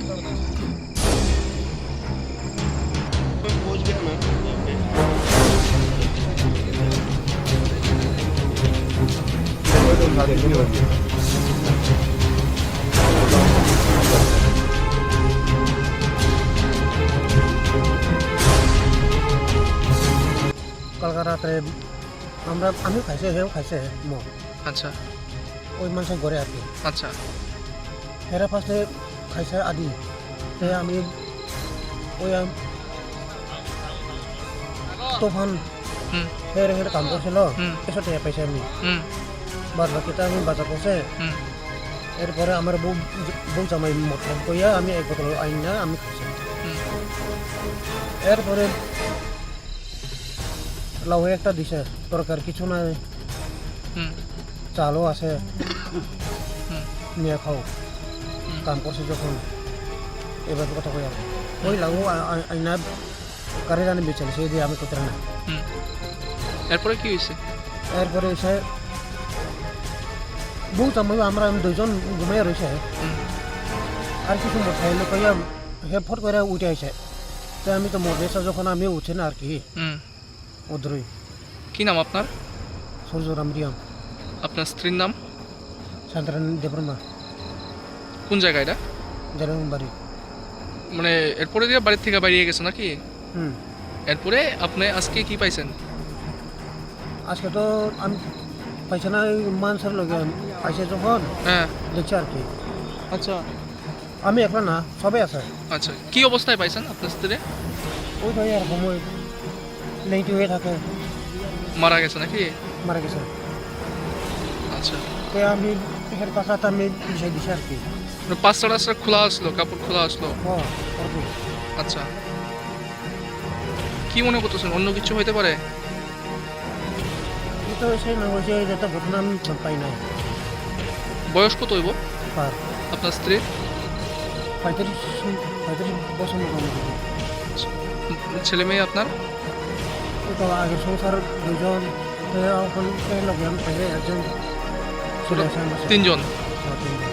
पहुंच गया मैं यहाँ पे কালকা রাত্রে আমরা আমিও খাইছে সেও খাইছে মদ আচ্ছা ওই মানুষের ঘরে আর কি আচ্ছা হেরা ফার্স্টে খাইছে আদি। তে আমি ওই তুফান হেরে হেরে কাম করছিল। এসব টাকা পাইছে আমি। বাদ বাকিটা আমি বাজার করছে এরপরে আমার বউ বউ জামাই খাম কইয়া আমি এক বোতল আইন না আমি খাইছি। এরপরে লাউ একটা দিছে। দরকার কিছু নাই। চালও আছে। নিয়ে খাও। কাম করছে যখন এবার কথা কই আর ওই লাগু আইনা কারে জানি বেচেন সেই দিয়ে আমি করতে না। এরপরে কি হয়েছে? এরপরে এসে বউ জামাই আমরা আমি দুইজন ঘুমাইয়া রয়েছে। আর কিছু মদ খাইলে কইয়া হে ফট করে উঠে আইছে। তো আমি তো মদ যখন আমি উঠে না আর কি হুম। কি নাম আপনার? সূর্যরাম রিয়াম। আপনার স্ত্রীর নাম? শান্তরান দেবরমা কোন জায়গা এটা? জেরম বাড়ি। মানে এরপরে দিয়ে বাড়ির থেকে বেরিয়ে গেছে নাকি? হুম। এরপরে আপনি আজকে কি পাইছেন? আজকে তো আমি পাইছে না ওই মানুষের লগে পাইছে যখন হ্যাঁ। দেখছি আর কি। আচ্ছা। আমি একলা না সবাই আছে। আচ্ছা কি অবস্থায় পাইছেন আপনার স্ত্রী? ওই তো এরকম ওই নেইটি হয়ে থাকে। মারা গেছে নাকি? মারা গেছে। আচ্ছা। তো আমি এর পাশাতে আমি বিষয় দিছি আর কি। মানে পাঁচটা রাস্তা খোলা আসলো কাপড় খোলা আসলো? কি। আচ্ছা। কি মনে করতেছেন অন্য কিছু হইতে পারে? তো সেই না হয়েছে যত ঘটনা আমি পাই নাই। বয়স কত হইব? আপনার স্ত্রী? পঁয়ত্রিশ পঁয়ত্রিশ বছর ছেলে মেয়ে আপনার? তো আগের সংসার দুজন এখন লগে একজন চলে আসে আমার সাথে। তিনজন হ্যাঁ, তিনজন।